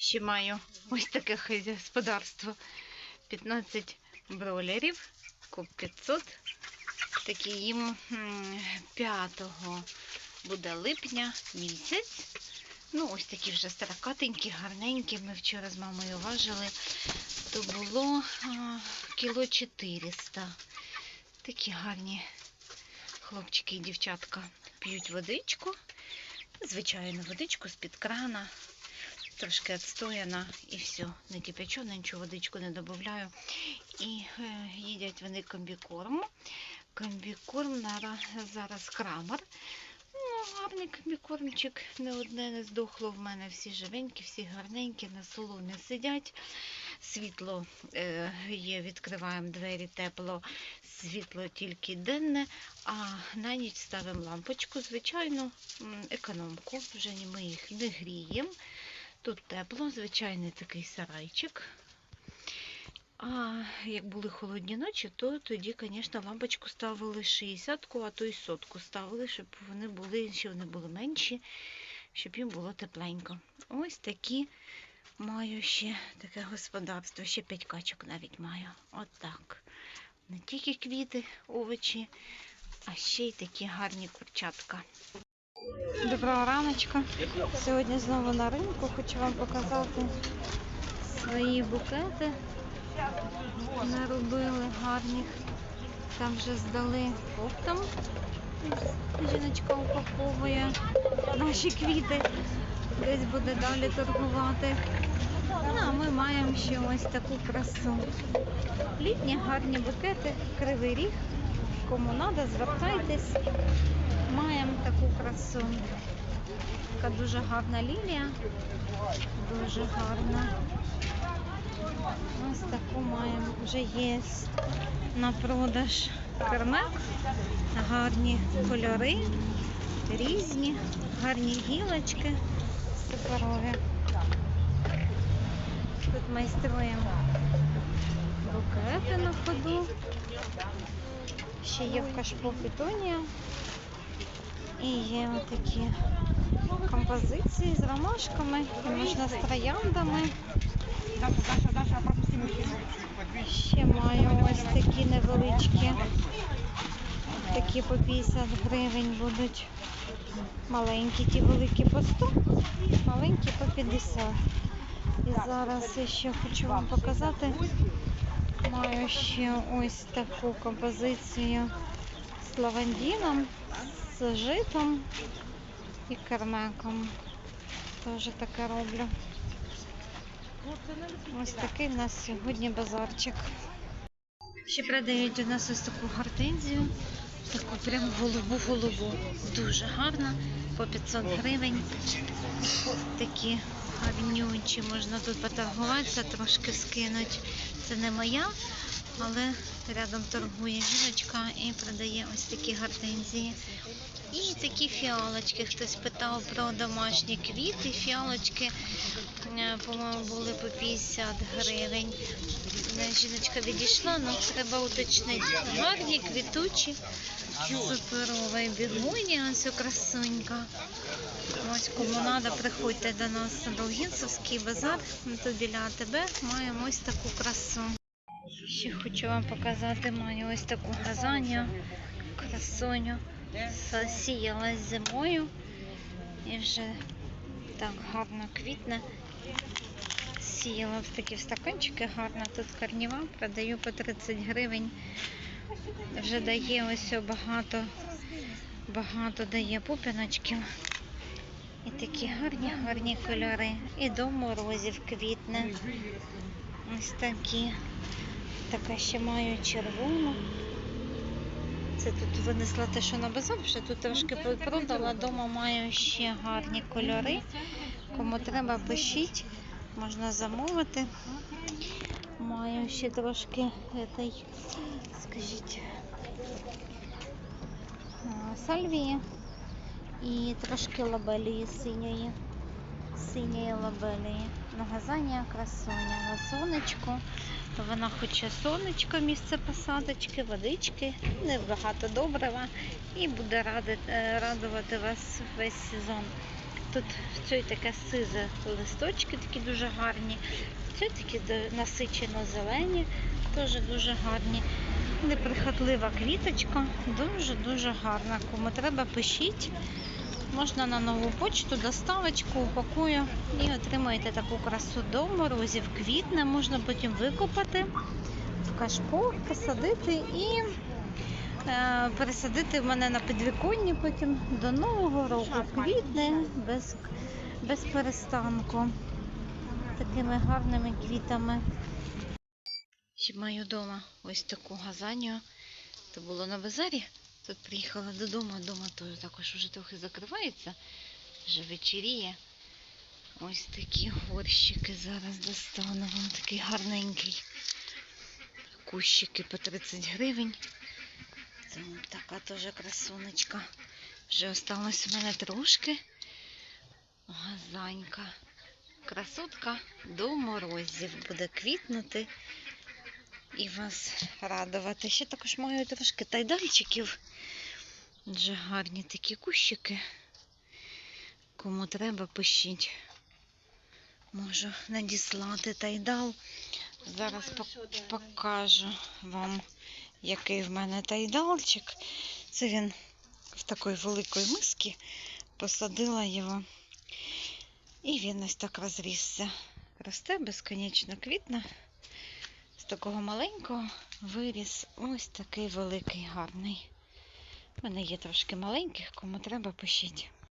Ще маю ось таке господарство. 15 бройлерів, куп 500. Такі їм 5 буде липня місяць. Ну, ось такі вже старокатенькі, гарненькі. Ми вчора з мамою важили. То було кіло 400. Такі гарні хлопчики і дівчатка п'ють водичку. Звичайну водичку з-під крана. Трошки відстояна і все. Не кипячу, нічого водичку не додаю. І е, їдять вони комбікорм. Комбікорм нара- зараз крамер. Ну, гарний комбікормчик. Не одне не здохло в мене. Всі живенькі, всі гарненькі, на соломі сидять. Світло е, є, відкриваємо двері, тепло, світло тільки денне, а на ніч ставимо лампочку, звичайно, економку. Вже ми їх не гріємо. Тут тепло, звичайний такий сарайчик. А як були холодні ночі, то тоді, звісно, лампочку ставили 60-ку, а то й сотку ставили, щоб вони були, щоб вони були менші, щоб їм було тепленько. Ось такі маю ще таке господарство, ще 5 качок навіть маю. От так. Не тільки квіти, овочі, а ще й такі гарні курчатка. Доброго раночка. Сьогодні знову на ринку. Хочу вам показати свої букети. Наробили гарних. Там вже здали оптом. Жіночка упаковує наші квіти. Десь буде далі торгувати. Ну, а ми маємо ще ось таку красу. Літні гарні букети, кривий ріг. Кому треба, звертайтесь. Маємо таку красу. Така дуже гарна лілія. Дуже гарна. Ось таку маємо. Вже є на продаж кермек. Гарні кольори, різні, гарні гілочки суперові. Тут майструємо букети на ходу. Ще є в кашпо петунія. І є отакі композиції з ромашками, і можна з трояндами. Ще маю ось такі невеличкі. Такі по 50 гривень будуть. Маленькі, ті великі по 100, маленькі по 50. І зараз я ще хочу вам показати. Маю ще ось таку композицію з лавандіном, з житом і кермеком. Теж таке роблю. Ось такий в нас сьогодні базарчик. Ще продають у нас ось таку гортензію. Прям голубу-голубу. Дуже гарна. По 500 гривень. Такі гарнючі. Можна тут поторгуватися, трошки скинуть. Це не моя, але рядом торгує жіночка і продає ось такі гортензії. І такі фіалочки. Хтось питав про домашні квіти. Фіалочки, е, по-моєму, були по 50 гривень. Е, Жіночка відійшла, але треба уточнити. Гарні, квітучі, суперова і бігунія, ось красунька. Ось кому треба, приходьте до нас на Долгінцевський базар. Ми тут біля АТБ маємо ось таку красу. Ще хочу вам показати, маю ось таку газаню, красуню. Засіялась зимою і вже так гарно квітне. Сіяла в такі стаканчики гарно. Тут карніва продаю по 30 гривень. Вже дає ось багато, багато дає пупіночків. І такі гарні, гарні кольори. І до морозів квітне. Ось такі. Така ще маю червону. Це тут винесла те, що на базар, вже тут трошки продала. Дома маю ще гарні кольори. Кому треба, пишіть, можна замовити. Маю ще трошки этой, скажіть, сальвії і трошки лабелії синьої. Синьої лабелії. Нагазання красуня. На сонечку. Вона хоче сонечко, місце посадочки, водички, небагато добрива і буде е, радувати вас весь сезон. Тут в цій таке сизе листочки такі дуже гарні. В цій такі насичено зелені, теж дуже гарні. Неприхотлива квіточка, дуже-дуже гарна. Кому треба, пишіть. Можна на нову почту, доставочку, упакую і отримаєте таку красу до морозів. Квітне, можна потім викопати в кашпо, посадити і пересадити в мене на підвіконні потім до Нового року. Квітне без, без перестанку. Такими гарними квітами. Ще маю вдома ось таку газанію. Це було на базарі. Тут приїхала додому, дома то також вже трохи закривається, вже вечеріє. Ось такі горщики зараз достану. Вон такий гарненький. Кущики по 30 гривень. Така теж красунечка. Вже осталось у мене трошки. Газанька. Красотка до морозів буде квітнути і вас радувати. Ще також маю трошки тайдальчиків. Дуже гарні такі кущики. Кому треба, пишіть. Можу надіслати тайдал. Зараз пок- покажу вам, який в мене тайдалчик. Це він в такої великої миски. Посадила його. І він ось так розрісся. Росте безконечно квітне. З такого маленького виріс ось такий великий гарний. У мене є трошки маленьких, кому треба, пишіть.